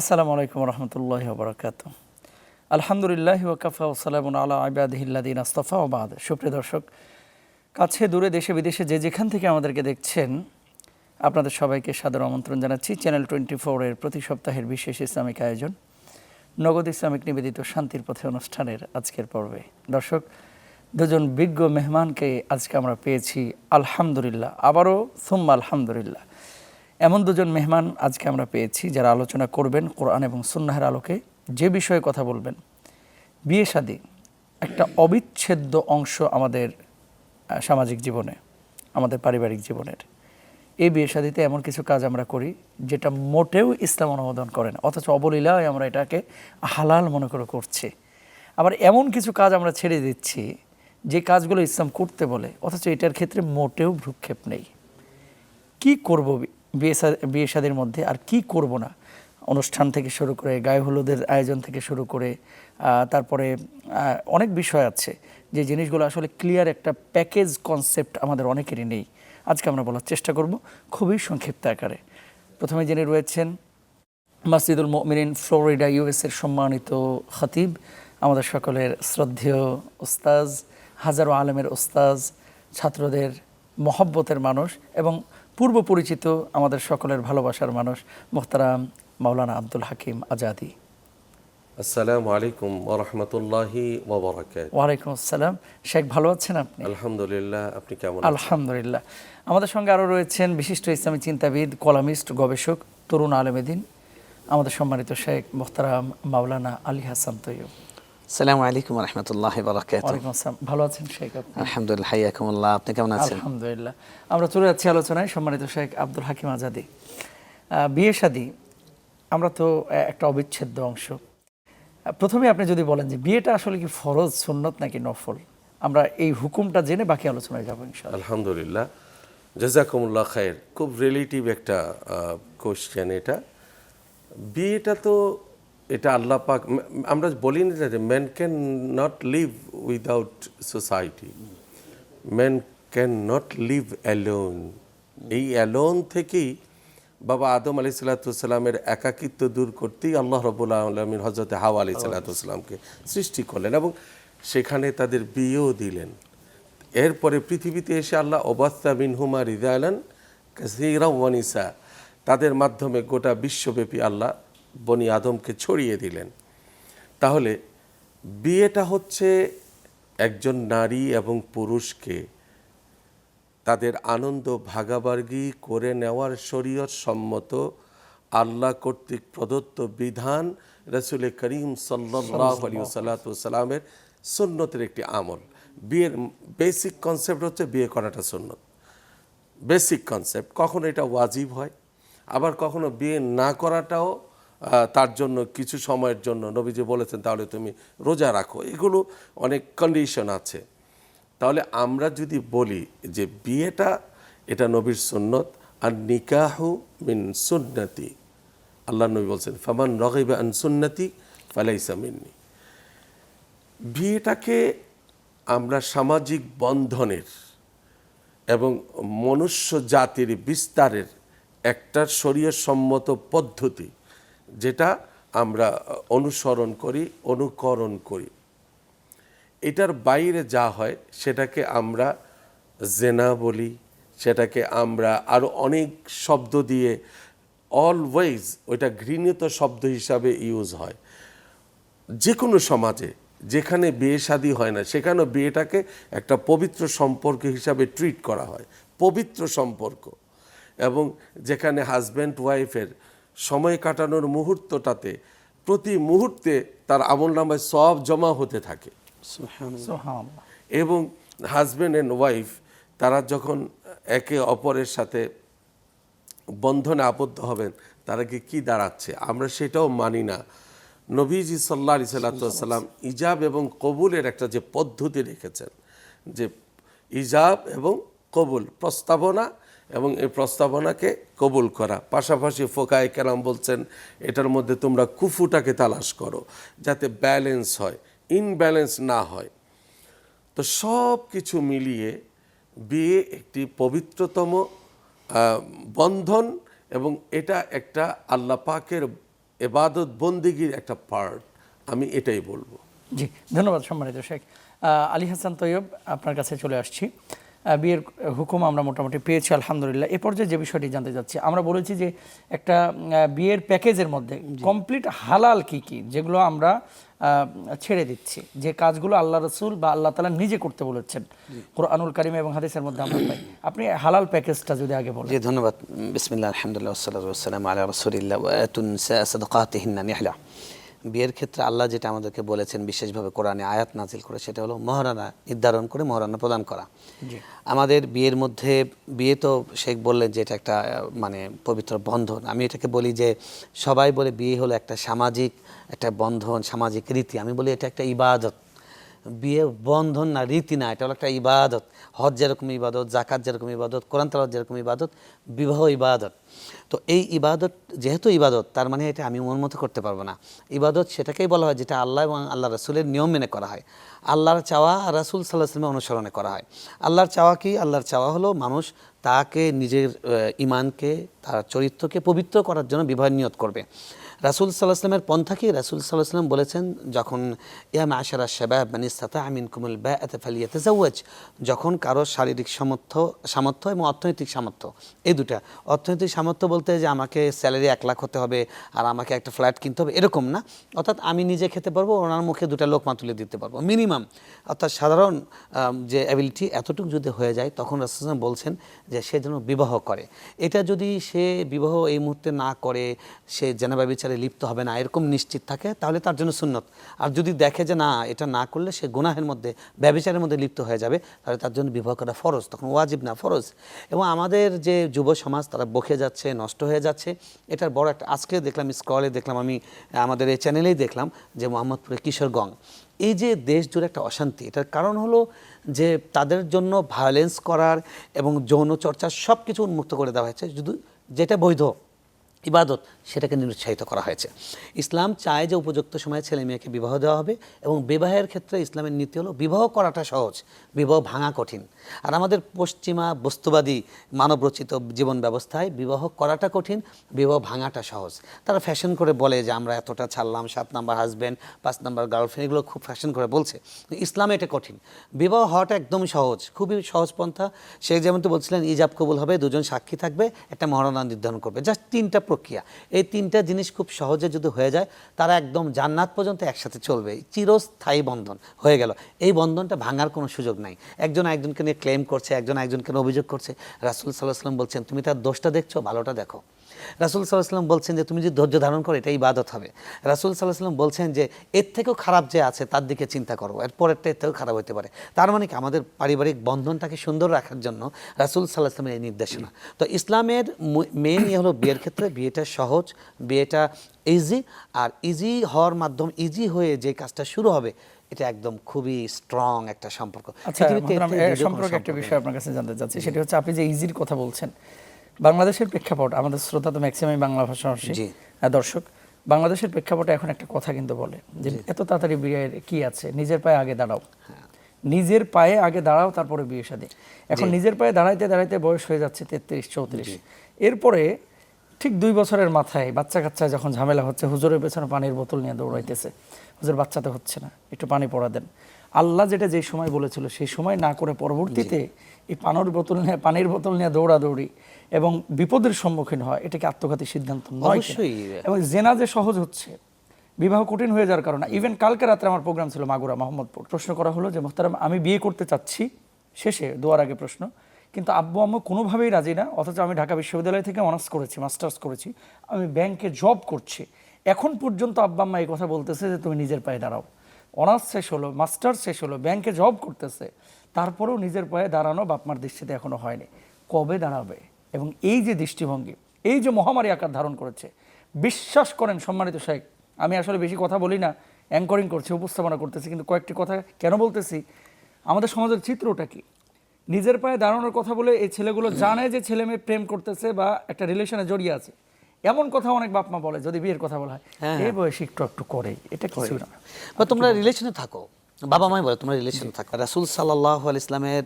আসসালামু আলাইকুম রহমতুল্লাহ বরকাত আলহামদুলিল্লাহ ওকাফা ওসালামুন আলা আবাদিহিল্লাদিন আস্তফা ওবাদ সুপ্রিয় দর্শক, কাছে দূরে দেশে বিদেশে যে যেখান থেকে আমাদেরকে দেখছেন, আপনাদের সবাইকে সাদর আমন্ত্রণ জানাচ্ছি। চ্যানেল টোয়েন্টি ফোরের প্রতি সপ্তাহের বিশেষ ইসলামিক আয়োজন, নগদ ইসলামিক নিবেদিত শান্তির পথে অনুষ্ঠানের আজকের পর্বে। দর্শক, দুজন বিজ্ঞ মেহমানকে আজকে আমরা পেয়েছি, আলহামদুলিল্লাহ। আবারও সুম্মা আলহামদুলিল্লাহ। এমন দুজন মেহমান আজকে আমরা পেয়েছি যারা আলোচনা করবেন কোরআন এবং সুন্নাহের আলোকে যে বিষয়ে কথা বলবেন। বিয়ে শাদী একটা অবিচ্ছেদ্য অংশ আমাদের সামাজিক জীবনে, আমাদের পারিবারিক জীবনের। এই বিয়ে শাদীতে এমন কিছু কাজ আমরা করি যেটা মোটেও ইসলাম অনুমোদন করে না, অথচ অবলীলায় আমরা এটাকে হালাল মনে করে করছি। আবার এমন কিছু কাজ আমরা ছেড়ে দিচ্ছি যে কাজগুলো ইসলাম করতে বলে, অথচ এটার ক্ষেত্রে মোটেও ভ্রুক্ষেপ নেই। কি করব বিয়ে বিয়ে শাদীর মধ্যে আর কি করব না। অনুষ্ঠান থেকে শুরু করে, গায়ে হলুদের আয়োজন থেকে শুরু করে তারপরে অনেক বিষয় আছে। যে জিনিসগুলো আসলে ক্লিয়ার একটা প্যাকেজ কনসেপ্ট আমাদের অনেকেরই নেই। আজকে আমরা বলার চেষ্টা করব খুবই সংক্ষিপ্ত আকারে। প্রথমে যিনি রয়েছেন, মাসজিদুল মিনিন ফ্লোরিডা ইউএসের সম্মানিত খতিব, আমাদের সকলের শ্রদ্ধেয় ওস্তাজ, হাজারো আলমের ওস্তাজ, ছাত্রদের মহব্বতের মানুষ এবং পূর্ব পরিচিত আমাদের সকলের ভালোবাসার মানুষ মোহতারাম মাওলানা আব্দুল হাকিম আজাদি। আসসালামু আলাইকুম ওরহমতুল্লাহি ওয়ালাইকুম আসসালাম। শেখ ভালো আছেন আপনি? আলহামদুলিল্লাহ আপনি কেমন আলহামদুলিল্লাহ। আমাদের সঙ্গে আরও রয়েছেন বিশিষ্ট ইসলামী চিন্তাবিদ কলামিস্ট গবেষক তরুণ আলমেদিন আমাদের সম্মানিত শেখ মোহতারাম মাওলানা আলী হাসান তৈয়ব। সালামু আলাইকুম রহমতুল্লাহ বরকাত ওয়ালাইকুম ভালো আছেন শেখ আপনি? আলহামদুলিল্লাহ হাইয়াকুমুল্লাহ। আপনি কেমন আছেন? আলহামদুলিল্লাহ। আমরা চলে যাচ্ছি আলোচনায় সম্মানিত শেখ আব্দুল হাকিম আজাদি। বিয়ে শাদী আমরা তো একটা অবিচ্ছেদ্য অংশ। প্রথমে আপনি যদি বলেন যে বিয়েটা আসলে কি ফরজ সুন্নত নাকি নফল? আমরা এই হুকুমটা জেনে বাকি আলোচনায় যাব ইনশাআল্লাহ। আলহামদুলিল্লাহ। জাজাকুমুল্লাহ খায়ের খুব রিলেটিভ একটা কোশ্চেন এটা। বিয়েটা তো এটা আল্লাহ পাক আমরা বলি না যে man can not live without society man can not live alone এই অ্যালোন থেকেই বাবা আদম আলি সাল্লাতুসাল্লামের একাকিত্ব দূর করতেই আল্লাহ রবুল্লা আলমিন হজরত হাওয়া আলি সাল্লাতুসাল্লামকে সৃষ্টি করলেন এবং সেখানে তাদের বিয়েও দিলেন। এরপরে পৃথিবীতে এসে আল্লাহ ওবাস্তা মিনহুমা রিজালান কাসীরা ওয়ানিসা তাদের মাধ্যমে গোটা বিশ্বব্যাপী আল্লাহ বনি আদমকে ছড়িয়ে দিলেন। তাহলে বিয়েটা হচ্ছে একজন নারী এবং পুরুষকে তাদের আনন্দ ভাগাভাগি করে নেওয়ার শরীয়ত সম্মত আল্লাহ কর্তৃক প্রদত্ত বিধান রসুল করিম সাল্লাহ আলী সাল্লামের সুন্নতের একটি আমল। বিয়ের বেসিক কনসেপ্ট হচ্ছে বিয়ে করাটা সুন্নত। বেসিক কনসেপ্ট কখনো এটা ওয়াজিব হয়, আবার কখনো বিয়ে না করাটাও তার জন্য কিছু সময়ের জন্য নবীজি বলেছেন, তাহলে তুমি রোজা রাখো। এগুলো অনেক কন্ডিশন আছে। তাহলে আমরা যদি বলি যে বিয়েটা, এটা নবীর সুন্নত, আর নিকাহু মিন সুন্নতি। আল্লাহ নবী বলছেন, ফামান রগিবা আন সুন্নতি ফালাইসা মিন্নি। বিয়েটাকে আমরা সামাজিক বন্ধনের এবং মনুষ্য জাতির বিস্তারের একটা শরীয় সম্মত পদ্ধতি যেটা আমরা অনুসরণ করি, অনুকরণ করি। এটার বাইরে যা হয় সেটাকে আমরা জেনা বলি, সেটাকে আমরা আরও অনেক শব্দ দিয়ে অলওয়েজ ওইটা ঘৃণিত শব্দ হিসাবে ইউজ হয়। যে কোনো সমাজে, যেখানে বিয়ে শাদী হয় না, সেখানেও বিয়েটাকে একটা পবিত্র সম্পর্ক হিসাবে ট্রিট করা হয়। পবিত্র সম্পর্ক। এবং যেখানে হাজব্যান্ড ওয়াইফের সময় কাটানোর মুহূর্তটাতে প্রতি মুহূর্তে তার আমল নামায় সব জমা হতে থাকে। এবং হাজব্যান্ড অ্যান্ড ওয়াইফ তারা যখন একে অপরের সাথে বন্ধনে আবদ্ধ হবেন তারা কি কী দাঁড়াচ্ছে? আমরা সেটাও মানি না। নবীজি সাল্লা সাল্লাম ইজাব এবং কবুলের একটা যে পদ্ধতি রেখেছেন যে ইজাব এবং কবুল প্রস্তাবনা এবং এই প্রস্তাবনাকে কবুল করা। পাশাপাশি ফোকায় কেরাম বলছেন, এটার মধ্যে তোমরা কুফুটাকে তালাশ করো, যাতে ব্যালেন্স হয়, ইনব্যালেন্স না হয়। তো সব কিছু মিলিয়ে বিয়ে একটি পবিত্রতম বন্ধন এবং এটা একটা আল্লাহ পাকের এবাদত বন্দিগির একটা পার্ট আমি এটাই বলব। জি, ধন্যবাদ সম্মানিত শেখ। আলী হাসান তৈয়ব, আপনার কাছে চলে আসছি। বিয়ের হুকুম আমরা মোটামুটি পেয়েছি আলহামদুলিল্লাহ। এ পর্যায়ে যে বিষয়টি জানতে চাচ্ছি আমরা বলেছি যে একটা বিয়ের প্যাকেজের মধ্যে কমপ্লিট হালাল কি কি যেগুলো আমরা ছেড়ে দিচ্ছি। যে কাজগুলো আল্লাহ রসুল বা আল্লাহ তালা নিজে করতে বলেছেন। কোরআনুল কারিম এবং হাদিসের মধ্যে আমরা পাই। আপনি হালাল প্যাকেজটা যদি আগে বলেন। জি ধন্যবাদ। বিসমিল্লাহ আলহামদুলিল্লাহ রসুলিল্লাহ নিহলা বিয়ের ক্ষেত্রে আল্লাহ যেটা আমাদেরকে বলেছেন বিশেষভাবে কোরআনে আয়াত নাজিল করে সেটা হলো মহারানা নির্ধারণ করে মহারানা প্রদান করা। আমাদের বিয়ের মধ্যে বিয়ে তো শেখ বললেন যে এটা একটা মানে পবিত্র বন্ধন। আমি এটাকে বলি যে সবাই বলে বিয়ে হলো একটা সামাজিক একটা বন্ধন সামাজিক রীতি। আমি বলি এটা একটা ইবাদত। বিয়ে বন্ধন না, রীতি না, এটা হলো একটা ইবাদত। হজ যেরকম ইবাদত জাকাত যেরকম ইবাদত, কোরআন তালাত যেরকম ইবাদত, বিবাহ ইবাদত। তো এই ইবাদত যেহেতু ইবাদত, তার মানে এটা আমি মন মতো করতে পারব না। ইবাদত সেটাকেই বলা হয় যেটা আল্লাহ এবং আল্লাহ রসুলের নিয়ম মেনে করা হয়। আল্লাহর চাওয়া আর রাসুল সাল্লাহ আসলামের অনুসরণে করা হয়। আল্লাহর চাওয়া কি? আল্লাহর চাওয়া হলো মানুষ তাকে নিজের ইমানকে তার চরিত্রকে পবিত্র করার জন্য বিবাহ নিয়ত করবে। রাসুল সাল্লাহ আসলামের পন্থা কি রাসুল সাল্লাহ আসলাম বলেছেন, যখন ইয়াম আশারা শাবাব মানে সাতা আমিন কুমুল ব্যা এতে ফালিয়াতে জাউয়াজ যখন কারও শারীরিক সামর্থ্য সামর্থ্য এবং অর্থনৈতিক সামর্থ্য, এই দুটা অর্থনৈতিক সামর্থ্য বলতে যে আমাকে স্যালারি এক লাখ হতে হবে আর আমাকে একটা ফ্ল্যাট কিনতে হবে, এরকম না। অর্থাৎ আমি নিজে খেতে পারব, ওনার মুখে দুটা লোকমা তুলে দিতে পারব মিনিমাম অর্থাৎ সাধারণ যে অ্যাবিলিটি এতটুকু যদি হয়ে যায়, তখন রাসুল বলছেন যে সে যেন বিবাহ করে। এটা যদি সে বিবাহ এই মুহূর্তে না করে, সে জেনাবা বিচারে লিপ্ত হবে না, এরকম নিশ্চিত থাকে, তাহলে তার জন্য সুন্নত। আর যদি দেখে যে না, এটা না করলে সে গুনাহের মধ্যে, ব্যবিচারের মধ্যে লিপ্ত হয়ে যাবে, তাহলে তার জন্য বিবাহ করা ফরজ, তখন ওয়াজিব না, ফরজ। এবং আমাদের যে যুব সমাজ, তারা বকে যাচ্ছে, নষ্ট হয়ে যাচ্ছে, এটার বড় একটা, আজকে দেখলাম স্কলে দেখলাম, আমি, আমাদের এই চ্যানেলেই দেখলাম, যে মোহাম্মদপুরে কিশোরগঞ্জ এই যে দেশ জুড়ে একটা অশান্তি, এটার কারণ হলো যে তাদের জন্য ভায়োলেন্স করার এবং যৌন চর্চার সব কিছু উন্মুক্ত করে দেওয়া হয়েছে, শুধু যেটা বৈধ ইবাদত সেটাকে নিরুৎসাহিত করা হয়েছে। ইসলাম চায় যে উপযুক্ত সময়ে ছেলে মেয়েকে বিবাহ দেওয়া হবে এবং বিবাহের ক্ষেত্রে ইসলামের নীতি হলো বিবাহ করাটা সহজ, বিবাহ ভাঙা কঠিন। আর আমাদের পশ্চিমা বস্তুবাদী, মানবরচিত জীবন ব্যবস্থায় বিবাহ করাটা কঠিন, বিবাহ ভাঙাটা সহজ। তারা ফ্যাশন করে বলে যে আমরা এতটা ছাড়লাম, সাত নাম্বার হাজব্যান্ড পাঁচ নাম্বার গার্লফ্রেন্ড এগুলো খুব ফ্যাশন করে বলছে। ইসলামে এটা কঠিন। বিবাহ হওয়াটা একদম সহজ, খুবই সহজ পন্থা। সে যেমন তো বলছিলেন, ইজাব কবুল হবে, দুজন সাক্ষী থাকবে, একটা মহারণা নির্ধারণ করবে। জাস্ট তিনটা প্রক্রিয়া এই তিনটা জিনিস খুব সহজে যদি হয়ে যায়, তারা একদম জান্নাত পর্যন্ত একসাথে চলবে। চিরস্থায়ী বন্ধন হয়ে গেল। এই বন্ধনটা ভাঙার কোনো সুযোগ নাই। একজন একজনকে নিয়ে ক্লেম করছে, একজন একজনকে অভিযোগ করছে। রাসুল সাল্লাহ সাল্লাম বলছেন, তুমি তার দোষটা দেখছ, ভালোটা দেখো। রাসুল সাল্লাহ সাল্লাম বলছেন যে তুমি যদি ধৈর্য ধারণ করো এটা ইবাদত হবে। রাসুল সাল্লাহ সাল্লাম বলছেন যে এর থেকেও খারাপ যে আছে তার দিকে চিন্তা করো। এর পরেরটা এর থেকেও খারাপ হতে পারে। তার মানে কি? আমাদের পারিবারিক বন্ধনটাকে সুন্দর রাখার জন্য রাসুল সাল্লাহ সাল্লামের এই নির্দেশনা। তো ইসলামের মেন ইয়ে হলো বিয়ের ক্ষেত্রে বিয়েটা সহজ বিয়েটা ইজি আর ইজি হওয়ার মাধ্যম ইজি হয়ে যে কাজটা শুরু হবে এটা একদম খুবই স্ট্রং একটা সম্পর্ক। আচ্ছা সম্পর্কে একটা বিষয় আপনার কাছে জানতে চাচ্ছি। সেটা হচ্ছে আপনি যে ইজির কথা বলছেন বাংলাদেশের প্রেক্ষাপট আমাদের শ্রোতা তো ম্যাক্সিমাম বাংলা ভাষাভাষী দর্শক বাংলাদেশের প্রেক্ষাপটে এখন একটা কথা কিন্তু বলে যে এত তাড়াতাড়ি বিয়ের কি আছে? নিজের পায়ে আগে দাঁড়াও। হ্যাঁ। নিজের পায়ে আগে দাঁড়াও তারপরে বিয়ে শাদী এখন নিজের পায়ে দাঁড়াইতে দাঁড়াইতে বয়স হয়ে যাচ্ছে তেত্রিশ চৌত্রিশ। এরপরে ঠিক দুই বছরের মাথায় বাচ্চা কাচ্চা যখন ঝামেলা হচ্ছে হুজুরের পেছনে পানির বোতল নিয়ে দৌড়াইতেছে। হুজুর বাচ্চা তো হচ্ছে না একটু পানি পড়া দেন। আল্লাহ যেটা যে সময় বলেছিল সেই সময় না করে পরবর্তীতে এই পানির বোতল নিয়ে পানির বোতল নিয়ে দৌড়াদৌড়ি এবং বিপদের সম্মুখীন হয় এটাকে আত্মঘাতী সিদ্ধান্ত নয় অবশ্যই। এবং জেনা যে সহজ হচ্ছে বিবাহ কঠিন হয়ে যাওয়ার কারণে ইভেন কালকে রাত্রে আমার প্রোগ্রাম ছিল মাগুরা মোহাম্মদপুর প্রশ্ন করা হলো যে মোহতারাম আমি বিয়ে করতে চাচ্ছি শেষে দোয়ার আগে প্রশ্ন কিন্তু আব্বু আম্মু কোনোভাবেই রাজি না অথচ আমি ঢাকা বিশ্ববিদ্যালয় থেকে অনার্স করেছি মাস্টার্স করেছি আমি ব্যাংকে জব করছি। এখন পর্যন্ত আব্বা আম্মা এই কথা বলতেছে যে তুমি নিজের পায়ে দাঁড়াও। অনার্স শেষ হলো মাস্টার্স শেষ হলো ব্যাংকে জব করতেছে তারপরেও নিজের পায়ে দাঁড়ানো বাপমার দৃষ্টিতে এখনও হয়নি। কবে দাঁড়াবে? এবং এই যে দৃষ্টিভঙ্গি এই যে মহামারী আকার ধারণ করেছে বিশ্বাস করেন সম্মানিত শেখ আমি আসলে বেশি কথা বলি না অ্যাঙ্করিং করছি উপস্থাপনা করতেছি কিন্তু কয়েকটি কথা কেন বলতেছি? আমাদের সমাজের চিত্রটা কি? নিজের পায়ে দাঁড়ানোর কথা বলে এই ছেলেগুলো জানে যে ছেলে মেয়ে প্রেম করতেছে বা একটা রিলেশনে জড়িয়ে আছে। এমন কথা অনেক বাপ মা বলে যদি বিয়ের কথা বলা হয়। হ্যাঁ, এই বয়সে একটু একটু করে এটা কিছু না। বা তোমরা রিলেশনে থাকো। বাবা মাই বলে তোমার রিলেশন থাকে। রাসুল সাল্লাহ আল ইসলামের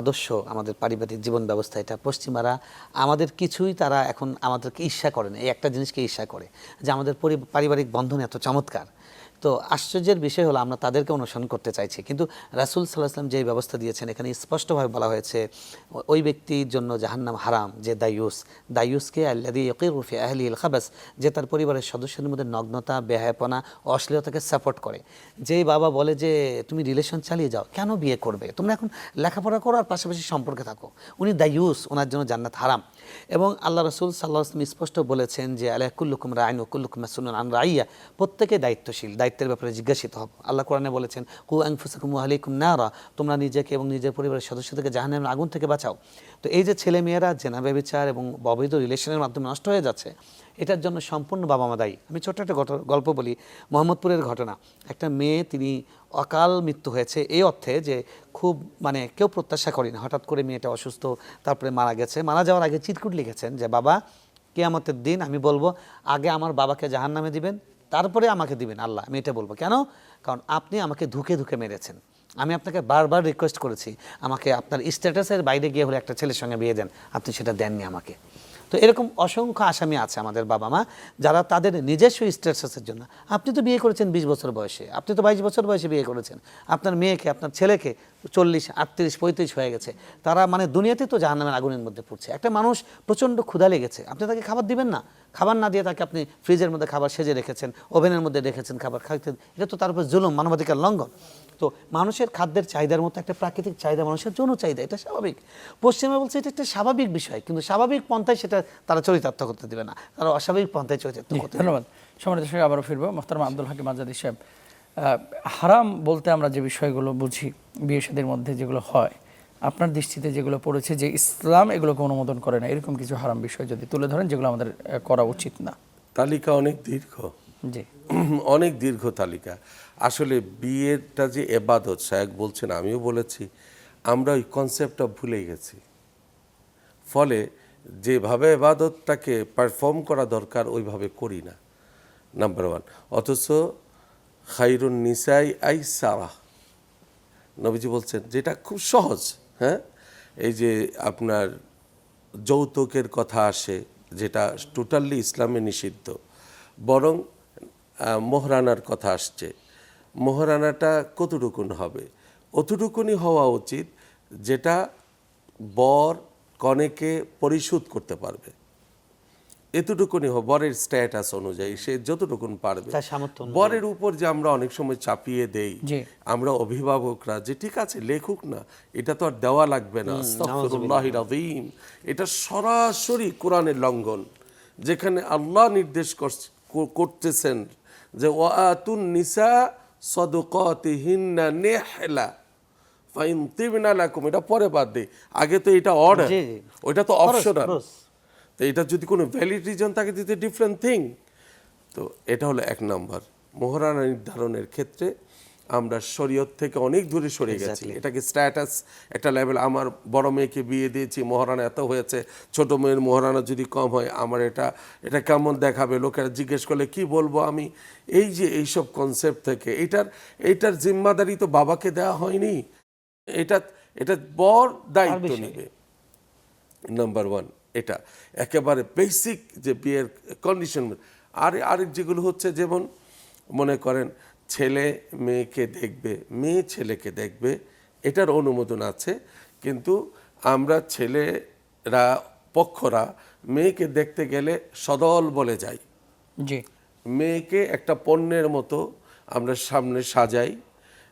আদর্শ আমাদের পারিবারিক জীবন ব্যবস্থা এটা পশ্চিমারা আমাদের কিছুই তারা এখন আমাদেরকে ঈর্ষা করে না। এই একটা জিনিসকে ঈর্ষা করে যে আমাদের পারিবারিক বন্ধন এত চমৎকার। তো আশ্চর্যের বিষয় হলো আমরা তাদেরকে অনুসরণ করতে চাইছি। কিন্তু রাসুল সাল্লাহ আসলাম যে ব্যবস্থা দিয়েছেন, এখানে স্পষ্টভাবে বলা হয়েছে, ওই ব্যক্তির জন্য জাহান্নাম হারাম, যে দায়ুস, দায়ুসকে আল্লাদি ইকিরুফি আহলি ইল খাবাস, যে তার পরিবারের সদস্যদের মধ্যে নগ্নতা, বেহায়াপনা, অশ্লীলতাকে সাপোর্ট করে। যেই বাবা বলে যে, তুমি রিলেশন চালিয়ে যাও, কেন বিয়ে করবে? তোমরা এখন লেখাপড়া করো আর পাশাপাশি সম্পর্কে থাকো। উনি দায়ুস, ওনার জন্য জান্নাত হারাম। এবং আল্লাহ রসুল সাল্লাহ আসলাম স্পষ্ট বলেছেন যে আল্লাহ কুল্লুকুম রায়ন কুল্লুকুম সুনুন আন রাইয়া। প্রত্যেকে দায়িত্বশীল। দায়িত্বের ব্যাপারে জিজ্ঞাসিত হব আল্লাহ কোরআনে বলেছেন কু আংফুসাকুম আলাইকুম নারা তোমরা নিজেকে এবং নিজের পরিবারের সদস্যদেরকে জাহান্নামের আগুন থেকে বাঁচাও। তো এই যে ছেলে মেয়েরা জেনা ব্যবচার এবং অবৈধ রিলেশনের মাধ্যমে নষ্ট হয়ে যাচ্ছে, এটার জন্য সম্পূর্ণ বাবা মা দায়ী। আমি ছোট্ট একটা গল্প বলি, মোহাম্মদপুরের ঘটনা। একটা মেয়ে, তিনি অকাল মৃত্যু হয়েছে এই অর্থে যে খুব মানে কেউ প্রত্যাশা করি না হঠাৎ করে মেয়েটা অসুস্থ, তারপরে মারা গেছে। মারা যাওয়ার আগে চিরকুট লিখেছেন যে, বাবা, কেয়ামতের দিন আমি বলব, আগে আমার বাবাকে জাহান নামে দিবেন তারপরে আমাকে দিবেন, আল্লাহ, আমি এটা বলব। কেন? কারণ আপনি আমাকে ধুকে ধুকে মেরেছেন। আমি আপনাকে বারবার রিকোয়েস্ট করেছি, আমাকে আপনার স্ট্যাটাসের বাইরে গিয়ে হলে একটা ছেলের সঙ্গে বিয়ে দেন, আপনি সেটা দেননি আমাকে। তো এরকম অসংখ্য আসামি আছে আমাদের বাবা মা, যারা তাদের নিজস্ব স্ট্যাটাসের জন্য। আপনি তো বিয়ে করেছেন বিশ বছর বয়সে, আপনি তো বাইশ বছর বয়সে বিয়ে করেছেন। আপনার মেয়েকে, আপনার ছেলেকে চল্লিশ, আটত্রিশ, পঁয়ত্রিশ হয়ে গেছে। তারা মানে দুনিয়াতে তো জাহান্নামের আগুনের মধ্যে পড়ছে। একটা মানুষ প্রচণ্ড ক্ষুধা লেগেছে। আপনি তাকে খাবার দিবেন না? খাবার না দিয়ে তাকে আপনি ফ্রিজের মধ্যে খাবার সেজে রেখেছেন ওভেনের মধ্যে রেখেছেন খাবার খাইতে। এটা তো তার উপর জুলুম, মানবাধিকার লঙ্ঘন। তো মানুষের খাদ্যের চাহিদার মতো একটা প্রাকৃতিক চাহিদা মানুষের যৌন চাহিদা এটা স্বাভাবিক। পশ্চিমা বলছে এটা একটা স্বাভাবিক বিষয় কিন্তু স্বাভাবিক পন্থায় সেটা তারা চরিতার্থ করতে দেবে না। তারা অস্বাভাবিক পন্থায় চরিতার্থ করতে ধন্যবাদ। সম্মানিত দর্শক আবারও ফিরবো। মোহতারাম আব্দুল হাকিম আজাদি সাহেব হারাম বলতে আমরা যে বিষয়গুলো বুঝি বিয়ে শাদীর মধ্যে যেগুলো হয় আপনার দৃষ্টিতে যেগুলো পড়েছে যে ইসলাম এগুলোকে অনুমোদন করে না এরকম কিছু হারাম বিষয় যদি তুলে ধরেন যেগুলো আমাদের করা উচিত না। তালিকা অনেক দীর্ঘ। জি। অনেক দীর্ঘ তালিকা। আসলে বিয়েটা যে এবাদত সাহেব বলছেন, আমিও বলেছি, আমরা ওই কনসেপ্টটা ভুলে গেছি। ফলে যেভাবে এবাদতটাকে পারফর্ম করা দরকার, ওইভাবে করি না নাম্বার ওয়ান অথচ খাইরুন নিসাই আই সারা নবীজি বলছেন, যেটা খুব সহজ হ্যাঁ? এই যে আপনার যৌতুকের কথা আসে, যেটা টোটালি ইসলামে নিষিদ্ধ, বরং মোহরানার কথা আসছে। মোহরানাটা কতটুকুন হবে? অতটুকুনি হওয়া উচিত যেটা বর কনেকে পরিশোধ করতে পারবে। এতটুকুনি হোক বরের স্ট্যাটাস অনুযায়ী সে যতটুকুন পারবে। বরের উপর যে আমরা অনেক সময় চাপিয়ে দেই আমরা অভিভাবকরা যে ঠিক আছে লেখুক না এটা তো আর দেওয়া লাগবে না। এটা সরাসরি কোরআনের লঙ্ঘন যেখানে আল্লাহ নির্দেশ করতেছেন যে ওয়াতুন নিসা সদকাতিহিন্না নেহলা ফাইন তিবনা লাকুম। এটা পরে বাদ দেই আগে তো এটা অর্ডার। ওইটা তো অপশনাল তো এটা যদি কোনো ভ্যালিড রিজন থাকে দিতে ডিফারেন্ট থিং তো এটা হলো এক নম্বর মোহরানা নির্ধারণের ক্ষেত্রে আমরা শরীয়ত থেকে অনেক দূরে সরে গেছি। এটাকে স্ট্যাটাস একটা লেভেল আমার বড় মেয়েকে বিয়ে দিয়েছি মহারানা এত হয়েছে ছোট মেয়ের মহারানা যদি কম হয় আমার এটা এটা কেমন দেখাবে? লোকেরা জিজ্ঞেস করলে কি বলব আমি? এই যে এইসব কনসেপ্ট থেকে এটার এইটার জিম্মাদারি তো বাবাকে দেওয়া হয়নি। এটা এটা বর দায়িত্ব নেবে। নাম্বার ওয়ান এটা একেবারে বেসিক যে বিয়ের কন্ডিশন আর আরেক যেগুলো হচ্ছে যেমন মনে করেন ছেলে মেয়েকে দেখবে মেয়ে ছেলেকে দেখবে এটার অনুমোদন আছে। কিন্তু আমরা ছেলেরা পক্ষরা মেয়েকে দেখতে গেলে সদল বলে যাই। জি। মেয়েকে একটা পণ্যের মতো আমরা সামনে সাজাই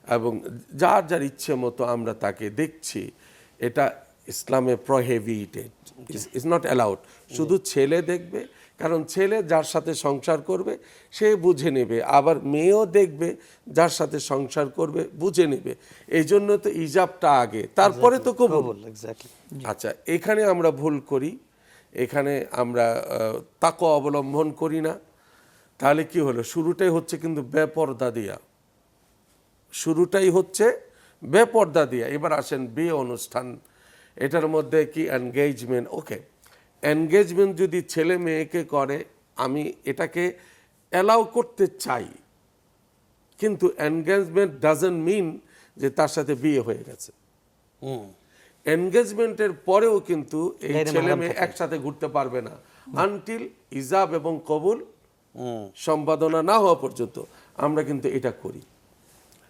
এবং যার যার ইচ্ছে মতো আমরা তাকে দেখছি। এটা ইসলামে প্রহেভিটেড ইজ নট অ্যালাউড শুধু ছেলে দেখবে কারণ ছেলে যার সাথে সংসার করবে সে বুঝে নেবে। আবার মেয়েও দেখবে যার সাথে সংসার করবে বুঝে নেবে। এই জন্য তো ইজাবটা আগে। তারপরে তো কবুল। আচ্ছা এখানে আমরা ভুল করি। এখানে আমরা তাকে অবলম্বন করি না। তাহলে কি হলো? শুরুটাই হচ্ছে কিন্তু বেপর্দা দিয়া। শুরুটাই হচ্ছে বেপর্দা দিয়া। এবার আসেন বিয়ে অনুষ্ঠান এটার মধ্যে কি এনগেজমেন্ট ওকে এনগেজমেন্ট যদি ছেলে মেয়েকে করে আমি এটাকে অ্যালাউ করতে চাই কিন্তু এনগেজমেন্ট ডাজেন্ট মিন যে তার সাথে বিয়ে হয়ে গেছে। হুম। এনগেজমেন্টের পরেও কিন্তু এই ছেলে মেয়ে একসাথে ঘুরতে পারবে না। আনটিল ইজাব এবং কবুল হুম। সম্পাদনা না হওয়া পর্যন্ত আমরা কিন্তু এটা করি।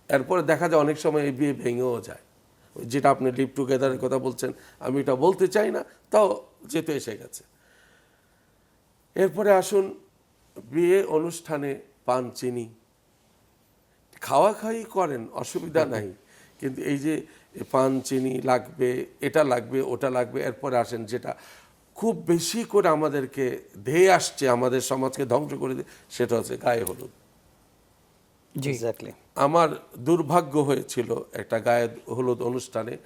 এরপরে দেখা যায় অনেক সময় এই বিয়ে ভেঙেও যায়। যেটা আপনি লিভ টুগেদারের কথা বলছেন আমি এটা বলতে চাই না তাও যেতে এসে গেছে। এরপরে আসুন বিয়ে অনুষ্ঠানে পান চিনি। খাওয়া খাই করেন অসুবিধা নাই। কিন্তু এই যে পান চিনি লাগবে এটা লাগবে ওটা লাগবে এরপরে আসেন যেটা খুব বেশি করে আমাদেরকে ধেয়ে আসছে আমাদের সমাজকে ধ্বংস করে দিয়ে সেটা হচ্ছে গায়ে হলুদ। আমার দুর্ভাগ্য হয়েছিল একটা গায়ে হলুদ অনুষ্ঠানে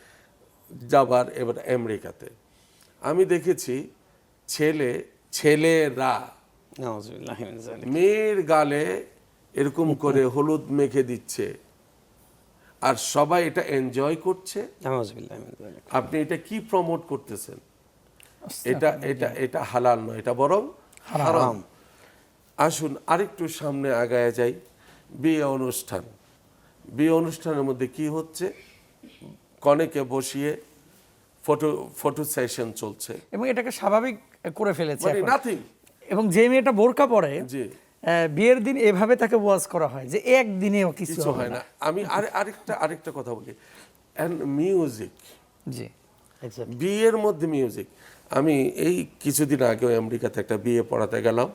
যাবার এবার আমেরিকাতে। আমি দেখেছি ছেলে ছেলেরা মেয়ের গালে এরকম করে হলুদ মেখে দিচ্ছে। আর সবাই এটা এনজয় করছে। আপনি এটা কি প্রমোট করতেছেন? এটা এটা এটা হালাল নয় এটা বরং হারাম। আসুন আরেকটু সামনে আগায় যাই। বিয়ে অনুষ্ঠান। বিয়ে অনুষ্ঠানের মধ্যে কি হচ্ছে? কনেকে বসিয়ে ফটো ফটো সেশন চলছে। এবং এটাকে স্বাভাবিক করে ফেলেছে মানে নাথিং এবং যে মেয়েটা বোরকা পরে জি। বিয়ের দিন এভাবে তাকে ওয়াজ করা হয় যে একদিনেও কিছু হয় না। না। আমি আর আরেকটা আরেকটা কথা বলি। অ্যান্ড মিউজিক জি বিয়ের মধ্যে মিউজিক আমি এই কিছুদিন আগেও আমেরিকাতে একটা বিয়ে পড়াতে গেলাম।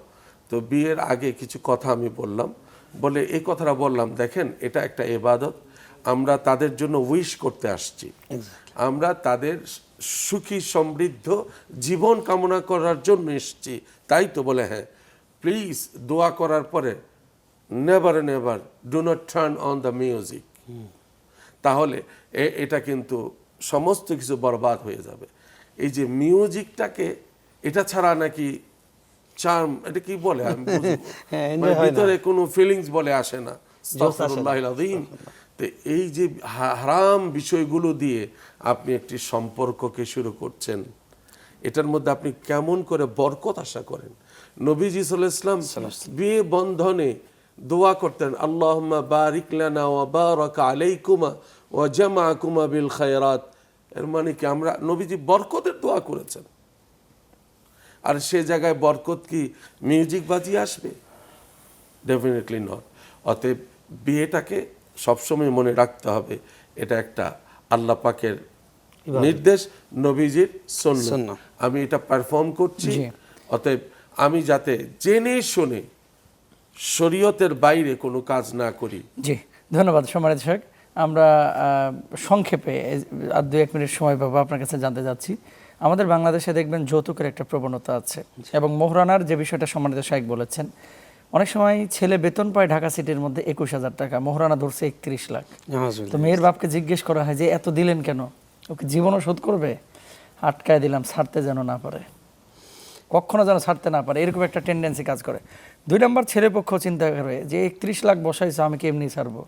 তো বিয়ের আগে কিছু কথা আমি বললাম। বলে এই কথাটা বললাম দেখেন এটা একটা এবাদত। আমরা তাদের জন্য উইশ করতে আসছি। আমরা তাদের সুখী সমৃদ্ধ জীবন কামনা করার জন্য এসছি। তাই তো বলে হ্যাঁ প্লিজ দোয়া করার পরে never never do not turn on the music তাহলে এ- এটা কিন্তু সমস্ত কিছু বরবাদ হয়ে যাবে। এই যে মিউজিকটাকে এটা ছাড়া নাকি চার্ম এটা কি বলে? আমি। হ্যাঁ, মানে। ভিতরে কোনো ফিলিংস বলে আসে না। তো এই যে হারাম বিষয়গুলো দিয়ে আপনি একটি সম্পর্ককে শুরু করছেন এটার মধ্যে আপনি কেমন করে বরকত আশা করেন? নবীজি বিয়ে বন্ধনে দোয়া করতেন আল্লাহুম্মা বারিক লানা ওয়া বারাক আলাইকুমা ওয়া জামাআকুমা বিল খায়রাত। এর মানে কি আমরা নবীজি বরকতের দোয়া করেছেন। আর সে জায়গায় বরকত কি মিউজিক বাজিয়ে আসবে? ডেফিনেটলি নট অতএব বিয়েটাকে সবসময় মনে রাখতে হবে এটা একটা আল্লাহ পাকের নির্দেশ নবীজির সুন্নাহ। আমি এটা পারফর্ম করছি। অতএব আমি যাতে জেনে শুনে শরীয়তের বাইরে কোনো কাজ না করি। জি ধন্যবাদ সম্মানিত শেখ আমরা সংক্ষেপে আর দু এক মিনিট সময় পাবো আপনার কাছে জানতে যাচ্ছি আমাদের বাংলাদেশে দেখবেন যৌতুকের একটা প্রবণতা আছে। এবং মোহরানার যে বিষয়টা সম্মানিত শেখ বলেছেন অনেক সময় ছেলে বেতন পায় ঢাকা সিটির মধ্যে একুশ হাজার টাকা মোহরানা ধরছে একত্রিশ লাখ। তো। মেয়ের বাপকে জিজ্ঞেস করা হয় যে এত দিলেন কেন? ওকে জীবনও শোধ করবে? আটকায় দিলাম ছাড়তে যেন না পারে। কখনো যেন ছাড়তে না পারে। এরকম একটা টেন্ডেন্সি কাজ করে। দুই নম্বর ছেলে পক্ষ চিন্তা করে যে একত্রিশ লাখ বসাইছে আমি কেমনি ছাড়বো?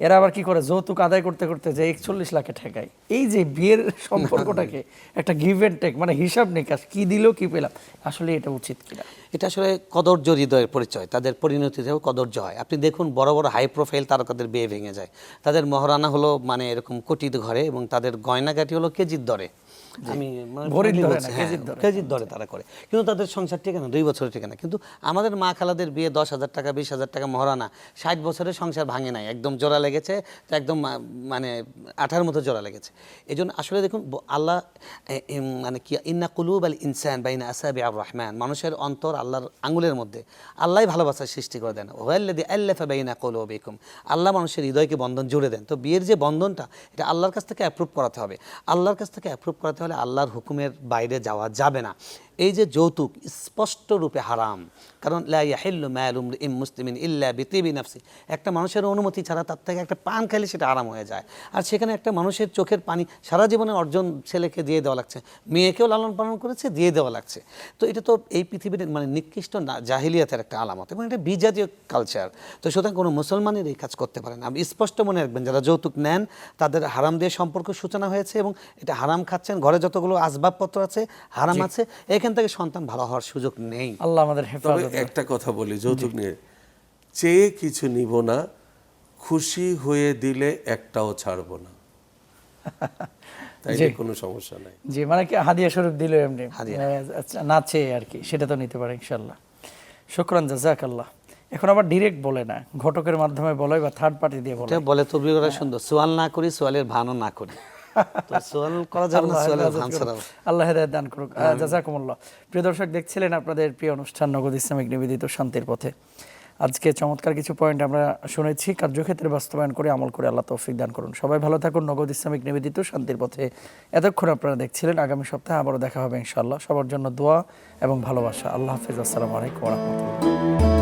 এরা আবার কি করে? যৌতুক আদায় করতে করতে যে একচল্লিশ লাখে ঠেকায়। এই যে বিয়ের সম্পর্কটাকে একটা গিভ অ্যান্ড টেক মানে হিসাব নিকাশ কি দিল কি পেলাম আসলে এটা উচিত কিনা? এটা আসলে কদর্য হৃদয়ের পরিচয় তাদের পরিণতিতেও কদর্য হয়। আপনি দেখুন বড় বড় হাই প্রোফাইল তারকাদের বিয়ে ভেঙে যায়। তাদের মহারানা হলো মানে এরকম কটিত ঘরে এবং তাদের গয়নাগাটি হলো কেজির দরে। আমি মানে হ্যাঁ, কেজির দরে। তারা করে। কিন্তু তাদের সংসার দুই বছরের কিন্তু আমাদের মা খালাদের বিয়ে দশ হাজার টাকা বিশ হাজার টাকা মহারানা ষাট বছরের সংসার ভাঙে নাই। একদম জোড়া লেগেছে একদম মানে আঠার মতো জোড়া লেগেছে। এই জন্য আসলে দেখুন আল্লাহ মানে কি ইন্না কুলুব আল ইনসান আসাবি আর রহমান। মানুষের অন্তর আল্লাহর আঙ্গুলের মধ্যে। আল্লাহ ভালোবাসার সৃষ্টি করে দেন। ওয়াল্লাদি আল্লাফা বাইনা কুলুবিকুম। আল্লাহ মানুষের হৃদয়কে বন্ধন জুড়ে দেন। তো বিয়ের যে বন্ধনটা এটা আল্লাহর কাছ থেকে অ্যাপ্রুভ করাতে হবে। আল্লাহর কাছ থেকে অ্যাপ্রুভ করাতে হলে আল্লাহর হুকুমের বাইরে যাওয়া যাবে না। এই যে যৌতুক স্পষ্ট রূপে হারাম। কারণ মুসলিমিন ইল্লা বিতিবি নাফসি। একটা মানুষের অনুমতি ছাড়া তার থেকে একটা পান খাইলে সেটা আরাম হয়ে যায়। আর সেখানে একটা মানুষের চোখের পানি সারা জীবনের অর্জন ছেলেকে দিয়ে দেওয়া লাগছে। মেয়েকেও লালন পালন করেছে, দিয়ে দেওয়া লাগছে। তো এটা তো এই পৃথিবীর মানে নিকৃষ্ট জাহিলিয়াতের একটা আলামত এবং এটা বিজাতীয় কালচার তো সুতরাং কোনো মুসলমানের এই কাজ করতে পারে না। স্পষ্ট মনে রাখবেন, যারা যৌতুক নেন, তাদের হারাম দিয়ে সম্পর্ক সূচনা হয়েছে এবং এটা হারাম খাচ্ছেন, ঘরে যতগুলো আসবাবপত্র আছে হারাম আছে এখান থেকে সন্তান ভালো হওয়ার সুযোগ নেই। আল্লাহ আমাদের হেফাজত একটা কথা বলি যৌতুক নিয়ে। চেয়ে কিছু নিব না খুশি হয়ে দিলে একটাও ছাড়বো না। তাইলে কোনো সমস্যা নাই। জি মানে কি হাদিয়া স্বরূপ দিল এমনি? হাদিয়া। আহ, আচ্ছা, না চেয়ে আর কি সেটা তো নিতে পারে ইনশাল্লাহ শুক্রান জাজাক আল্লাহ এখন আবার ডিরেক্ট বলে না ঘটকের মাধ্যমে বলে বা থার্ড পার্টি দিয়ে বলে। বলে করা সুন্দর সোয়াল না করি সোয়ালের ভানও না করি। তো সোয়াল করা যাবে না আল্লাহ সোয়ালের হেফাজত ভান করুক। ছাড়াও। আল্লাহ হেদায়ত দান করুক। জাজাকুমুল্লাহ। প্রিয় দর্শক দেখছিলেন আপনাদের প্রিয় অনুষ্ঠান নগদ ইসলামিক নিবেদিত শান্তির পথে। আজকে চমৎকার কিছু পয়েন্ট আমরা শুনেছি কার্যক্ষেত্রে বাস্তবায়ন করে আমল করে আল্লাহ তৌফিক দান করুন। সবাই ভালো থাকুন নগদ ইসলামিক নিবেদিত শান্তির পথে। এতক্ষণ আপনারা দেখছিলেন আগামী সপ্তাহে আবারও দেখা হবে ইনশাআল্লাহ। সবার জন্য দোয়া এবং ভালোবাসা। আল্লাহ হাফিজ। আসসালামু আলাইকুম রহমতুল্লাহ।